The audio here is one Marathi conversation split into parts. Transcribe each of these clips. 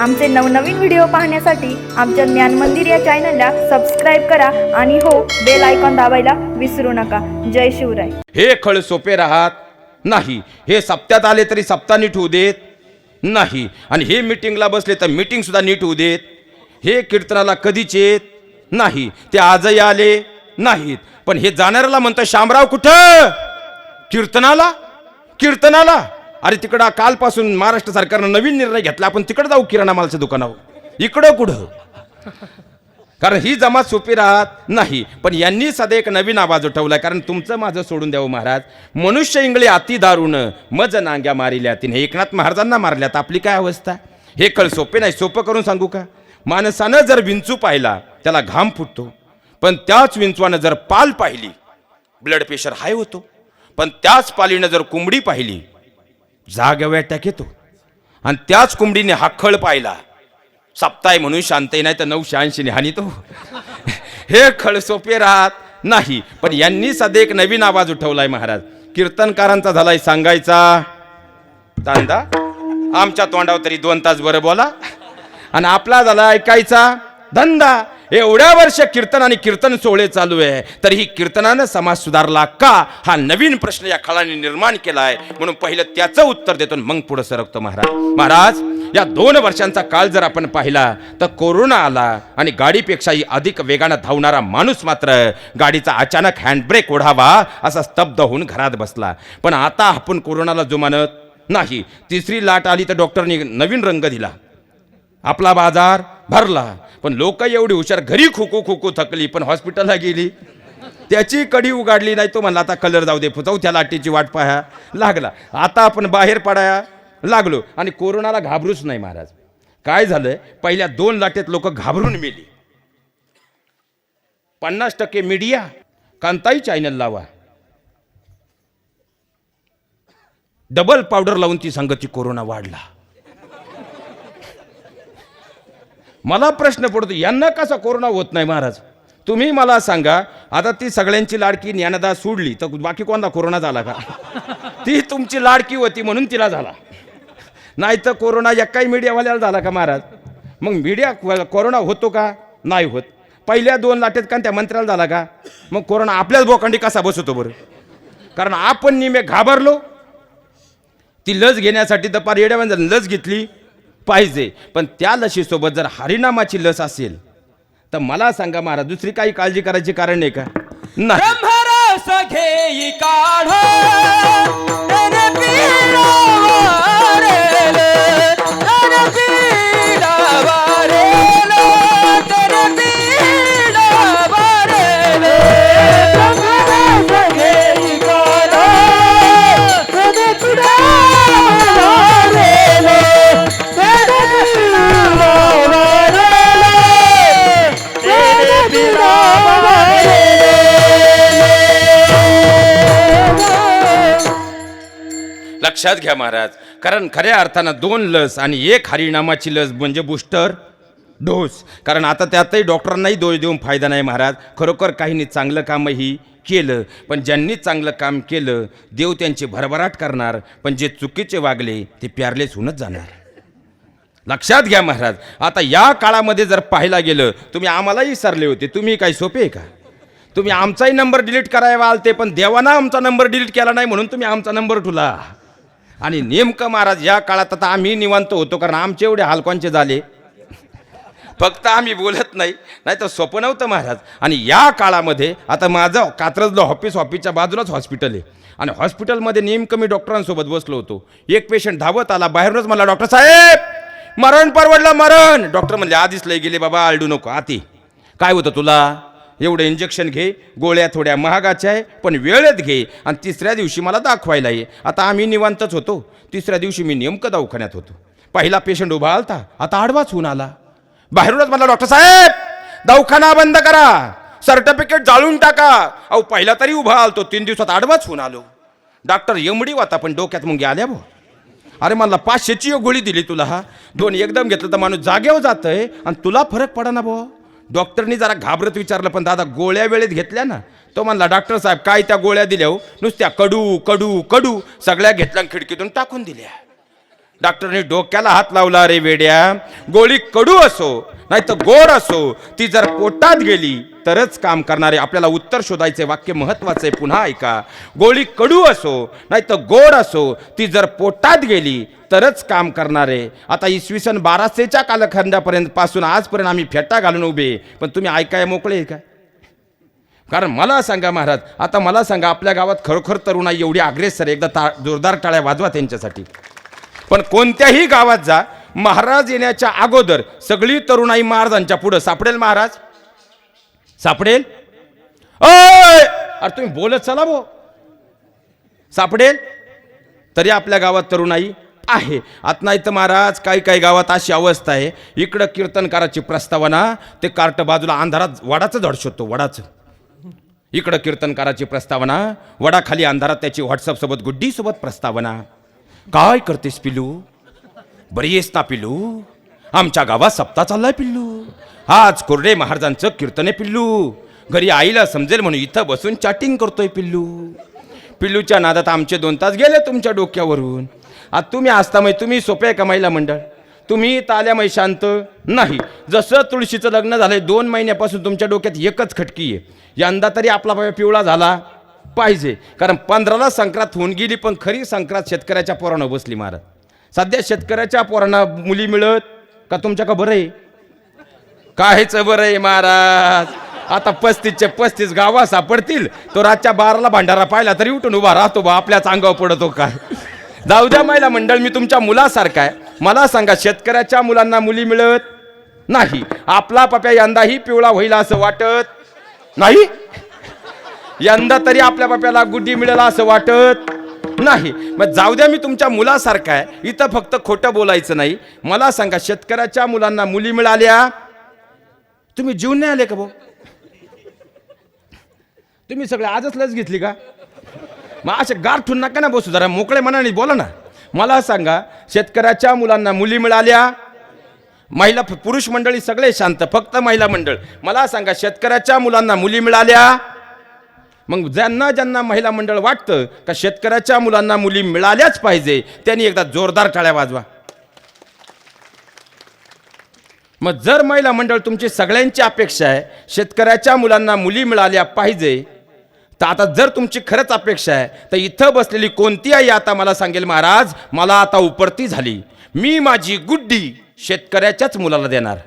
आमचे नवनवीन व्हिडिओ पाहण्यासाठी आमच्या ज्ञान मंदिर या चॅनलला सबस्क्राईब करा आणि हो बेल आयकॉन दाबायला विसरू नका. जय शिवराय. हे खळ सोपे राहत नाही. हे सप्त्यात आले तरी सप्ता नीट होऊ देत नाही. आणि हे मिटिंगला बसले तर मिटिंग सुद्धा नीट होऊ देत. हे कीर्तनाला कधीच येत नाही. ते आजही आले नाहीत. पण हे जाणाऱ्याला म्हणतं शामराव कुठं? कीर्तनाला? कीर्तनाला? अरे तिकडं कालपासून महाराष्ट्र सरकारनं नवीन निर्णय घेतला आपण तिकडं जाऊ किराणा मालाच्या दुकानावर. इकडं कुठं? कारण ही जमात सोपी राहत नाही. पण यांनी सध्या एक नवीन आवाज उठवला कारण तुमचं माझं सोडून द्यावं महाराज. मनुष्य इंगळे अति दारुण मज नांग्या मारिल्या तिने. एकनाथ महाराजांना मारल्यात. आपली काय अवस्था? हे कळ सोपे नाही. सोपं करून सांगू का? माणसानं जर विंचू पाहिला त्याला घाम फुटतो. पण त्याच विंचवानं जर पाल पाहिली ब्लड प्रेशर हाय होतो. पण त्याच पालीनं जर कोंबडी पाहिली जाग्या घेतो. येतो आणि त्याच कोंबडीने हा खळ पाहिला. साप्ताय म्हणून शांतही नाही तर नऊशे ऐंशीने हानी तो हे खळ सोपे राहत नाही. पण यांनी सध्या एक नवीन आवाज उठवलाय महाराज. कीर्तनकारांचा झालाय सांगायचा. चांदा आमच्या तोंडावर तरी दोन तास बरं बोला. आणि आपला झाला ऐकायचा. धंदा. एवढ्या वर्ष कीर्तन आणि कीर्तन सोहळे चालू आहे तरीही कीर्तनानं समाज सुधारला का? हा नवीन प्रश्न या खळाने निर्माण केला आहे म्हणून पहिलं त्याचं उत्तर देतो मग पुढे सरकतो महाराज. महाराज या दोन वर्षांचा काळ जर आपण पाहिला तर कोरोना आला आणि गाडीपेक्षाही अधिक वेगानं धावणारा माणूस मात्र गाडीचा अचानक हँडब्रेक ओढावा असा स्तब्ध होऊन घरात बसला. पण आता आपण कोरोनाला जुमानत नाही. तिसरी लाट आली तर डॉक्टरनी नवीन रंग दिला. आपला बाजार भरला. पण लोक एवढी हुशार घरी खोको खोको थकली पण हॉस्पिटलला गेली. त्याची कडी उगाडली नाही तो म्हणला आता कलर जाऊ दे चौथ्या लाटेची वाट पाहा. लागला. आता आपण बाहेर पडाया. लागलो. आणि कोरोनाला घाबरूच नाही महाराज. काय झालं? पहिल्या दोन लाटेत लोक घाबरून मेली. पन्नास टक्के मीडिया कांताई चॅनल लावा. डबल पावडर लावून ती संगती कोरोना वाढला. मला प्रश्न पडतो यांना कसा कोरोना होत नाही महाराज? तुम्ही मला सांगा आता ती सगळ्यांची लाडकी ज्ञानदा सोडली तर बाकी कोणता कोरोना झाला का? ती तुमची लाडकी होती म्हणून तिला झाला. नाही तर कोरोना एकाही मीडियावाल्याला झाला का महाराज? मग मीडिया कोरोना होतो का? नाही होत. पहिल्या दोन लाटेत का त्या मंत्र्याला झाला का? मग कोरोना आपल्याच बोकांडी कसा बसवतो बरं? कारण आपण निमे घाबरलो. ती लस घेण्यासाठी तर पार येड्यावर लस घेतली. पाहिजे. पण त्या लशीसोबत जर हरिनामाची लस असेल तर मला सांगा महाराज दुसरी काही काळजी करायची कारण आहे का? नाही. घेई काढ. लक्षात घ्या महाराज. कारण खऱ्या अर्थानं दोन लस आणि एक हरिनामाची लस म्हणजे बूस्टर डोस. कारण आता त्यातही डॉक्टरांनाही दोष देऊन फायदा नाही महाराज. खरोखर काहींनी चांगलं कामही केलं. पण ज्यांनी चांगलं काम केलं देव त्यांची भरभराट करणार. पण जे चुकीचे वागले ते प्यारलेच होऊनच जाणार. लक्षात घ्या महाराज. आता या काळामध्ये जर पाहायला गेलं तुम्ही आम्हालाही सरले होते. तुम्ही काही सोपे आहे का? तुम्ही आमचाही नंबर डिलीट करायला आलते पण देवाना आमचा नंबर डिलीट केला नाही म्हणून तुम्ही आमचा नंबर ठुला. आणि नेमकं महाराज या काळात आता आम्ही निवांत होतो कारण आमचे एवढे हालकोंचे झाले? फक्त आम्ही बोलत नाही नाही तर स्वप्न नव्हतं महाराज. आणि या काळामध्ये आता माझं कात्रजलं ऑफिस ऑफिसच्या बाजूलाच हॉस्पिटल आहे. आणि हॉस्पिटलमध्ये नेमकं मी डॉक्टरांसोबत बसलो होतो. एक पेशंट धावत आला बाहेरूनच मला डॉक्टर साहेब मरण परवडलं मरण. डॉक्टर म्हणले आधीच लय गेले बाबा आलडू नको आती. काय होतं तुला? एवढं इंजेक्शन घे गोळ्या थोड्या महागाच्या आहे पण वेळेत घे. आणि तिसऱ्या दिवशी मला दाखवायला ये. आता आम्ही निवांतच होतो. तिसऱ्या दिवशी मी नेमकं दवाखान्यात होतो. पहिला पेशंट उभा आलता. आता आडवाच होऊन आला. बाहेरूनच मला डॉक्टर साहेब दवाखाना बंद करा. सर्टिफिकेट जाळून टाका. अहो पहिला तरी उभा आलतो. तीन दिवसात आडवाच होऊन आलो. डॉक्टर एमडी वाता पण डोक्यात मुंगी आल्या भो अरे मला पाचशेची गोळी दिली तुला हा. दोन एकदम घेतलं तर माणूस जागेवर जातंय आणि तुला फरक पडा ना भाऊ डॉक्टरनी जरा घाबरत विचारलं पण दादा गोळ्या वेळेत घेतल्या ना? तो म्हणला डॉक्टर साहेब काय त्या गोळ्या दिल्या हो? नुसत्या कडू कडू कडू सगळ्या घेतल्या आणि खिडकीतून टाकून दिल्या. डॉक्टरने डोक्याला हात लावला रे वेड्या गोळी कडू असो नाही तर गोड असो ती जर पोटात गेली तरच काम करणारे आपल्याला उत्तर शोधायचे वाक्य महत्त्वाचे पुन्हा ऐका. गोळी कडू असो नाही तर गोड असो ती जर पोटात गेली तरच काम करणारे. आता इसवी सन बाराशेच्या कालखंडापर्यंत पासून आजपर्यंत आम्ही फेटा घालून उभे. पण तुम्ही ऐकाय मोकळे का? कारण मला सांगा महाराज आता मला सांगा आपल्या गावात खरोखर तरुणाई एवढी अग्रेसर एकदा ता जोरदार टाळ्या वाजवा त्यांच्यासाठी. पण कोणत्याही गावात जा महाराज येण्याच्या अगोदर सगळी तरुणाई महाराजांच्या पुढं. सापडेल महाराज? सापडेल? अय अरे तुम्ही बोलत चला भो. सापडेल? तरी आपल्या गावात तरुणाई आहे. आता नाही तर महाराज काही काही गावात अशी अवस्था आहे. इकडं कीर्तनकाराची प्रस्तावना ते कार्ट बाजूला अंधारात वडाचं धड शोधतो वडाचं. इकडं कीर्तनकाराची प्रस्तावना वडाखाली अंधारात त्याची व्हॉट्सअपसोबत गुड्डीसोबत प्रस्तावना. काय करतेस पिल्लू? बरी येस ना पिल्लू? आमच्या गावात सप्ताह चाललाय पिल्लू. आज कोरडे महाराजांचं कीर्तन आहे पिल्लू. घरी आईला समजेल म्हणून इथं बसून चॅटिंग करतोय पिल्लू. पिल्लूच्या नादात आमचे दोन तास गेले तुमच्या डोक्यावरून. आता तुम्ही असतामय तुम्ही सोपे का महिला मंडळ. तुम्ही ताल्यामय शांत नाही. जसं तुळशीचं लग्न झालंय दोन महिन्यापासून तुमच्या डोक्यात एकच खटकी आहे. यंदा तरी आपला पिवळा झाला. पाहिजे. कारण पंधराला संक्रांत होऊन गेली पण खरी संक्रांत शेतकऱ्याच्या पोरानं बसली महाराज सध्या शेतकऱ्याच्या पोरांना मुली मिळत का तुमच्या का बरं आहे? काहीच बरं आहे महाराज. आता पस्तीसचे पस्तीस गावा सापडतील. तो रातच्या बाराला भांडारा पाहिला तरी उठून उभा राहतो बा आपल्याच अंगावर पडतो काय जाऊ द्या महिला मंडळ मी तुमच्या मुलासारखा आहे. मला सांगा शेतकऱ्याच्या मुलांना मुली मिळत? नाही. आपला पप्या यंदाही पिवळा होईल असं वाटत? नाही? यंदा तरी आपल्या बाप्याला गुड्डी मिळेल असं वाटत नाही. मग जाऊ द्या मी तुमच्या मुलासारखा आहे. इथं फक्त खोटं बोलायचं नाही. मला सांगा शेतकऱ्याच्या मुलांना मुली मिळाल्या? तुम्ही जीवन नाही आले का भाऊ? तुम्ही सगळे आजच लस घेतली का? मग असे गारठून नका ना बसू जरा मोकळे मनाने बोला ना. मला सांगा शेतकऱ्याच्या मुलांना मुली मिळाल्या? महिला पुरुष मंडळी सगळे शांत फक्त महिला मंडळ. मला सांगा शेतकऱ्याच्या मुलांना मुली मिळाल्या? मग ज्यांना ज्यांना महिला मंडळ वाटतं का शेतकऱ्याच्या मुलांना मुली मिळाल्याच पाहिजे त्यांनी एकदा जोरदार टाळ्या वाजवा. मग जर महिला मंडळ तुमची सगळ्यांची अपेक्षा आहे शेतकऱ्याच्या मुलांना मुली मिळाल्या पाहिजे तर आता जर तुमची खरंच अपेक्षा आहे तर इथं बसलेली कोणती आई आता मला सांगेल महाराज मला आता उपरती झाली. मी माझी गुड्डी शेतकऱ्याच्याच मुलाला देणार.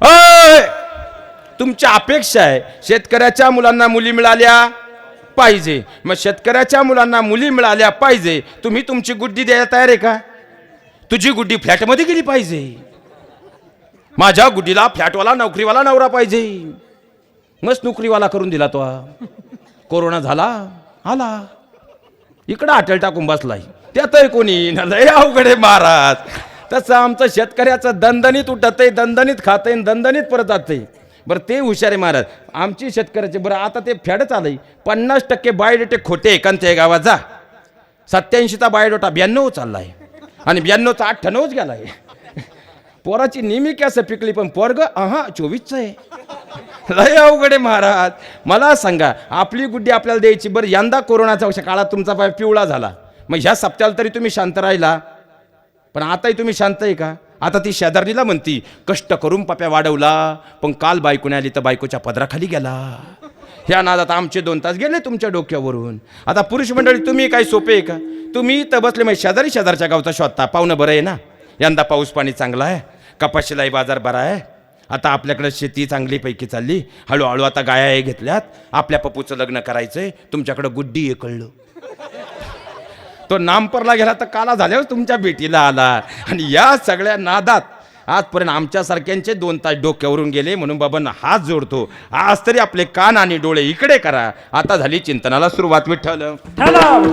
अय! तुमच्या अपेक्षा आहे. शेतकऱ्याच्या मुलांना मुली मिळाल्या पाहिजे. मग शेतकऱ्याच्या मुलांना मुली मिळाल्या पाहिजे. तुम्ही तुमची गुड्डी द्यायला तयार आहे का? तुझी गुड्डी फ्लॅटमध्ये गेली पाहिजे. माझ्या गुड्डीला फ्लॅटवाला नोकरीवाला नवरा पाहिजे. मस्त नोकरीवाला करून दिला तो. कोरोना झाला आला. इकडं अटल टाकून बसलाय. त्यातही कोणी न लय अवघड आहे महाराज. तसं आमचं शेतकऱ्याचं दणदणीत उठत आहे दणदणीत खात आहे दणदणीत परत जाते बरं ते हुशार आहे महाराज. आमची शेतकऱ्याचे बरं आता ते फॅडच आलंय पन्नास टक्के बायोडेटे खोटे एकांत गावात जा. सत्याऐंशीचा बायोडेटा ब्याण्णव आहे आणि ब्याण्णवचा अठ्ठ्याण्णवच आहे पोराची नेहमी कसं पिकली पण पोरग हा चोवीसचं आहे. लय अवघड आहे महाराज. मला सांगा आपली गुड्डी आपल्याला द्यायची बरं यंदा कोरोनाच्या काळात तुमचा पाय पिवळा झाला. मग ह्या सप्त्याला तरी तुम्ही शांत राहिला. पण आताही तुम्ही शांत आहे का? आता ती शेजारणीला म्हणती कष्ट करून पप्या वाढवला पण काल बायकोने आली तर बायकोच्या पदराखाली गेला. ह्या नादात आमचे दोन तास गेले तुमच्या डोक्यावरून. आता पुरुष मंडळी तुम्ही काय सोपे आहे का? तुम्ही तर बसले मग शेजारी शेजारच्या गावचा शोधता पाहुणं बरं आहे ना? यंदा पाऊस पाणी चांगला आहे. कपाशीलाही बाजार बरा आहे. आता आपल्याकडे शेती चांगलीपैकी चालली. हळूहळू आता गाया घेतल्यात. आपल्या पप्पूचं लग्न करायचंय. तुमच्याकडं गुड्डी हे कळलं. तो नामपरला गेला तर काला झाल्यावर तुमच्या भेटीला आला आणि या सगळ्या नादात आजपर्यंत आमच्यासारख्यांचे दोन तास डोक्यावरून गेले. म्हणून बाबांना हात जोडतो. आज तरी आपले कान आणि डोळे इकडे करा. आता झाली चिंतनाला सुरुवात विठ्ठल.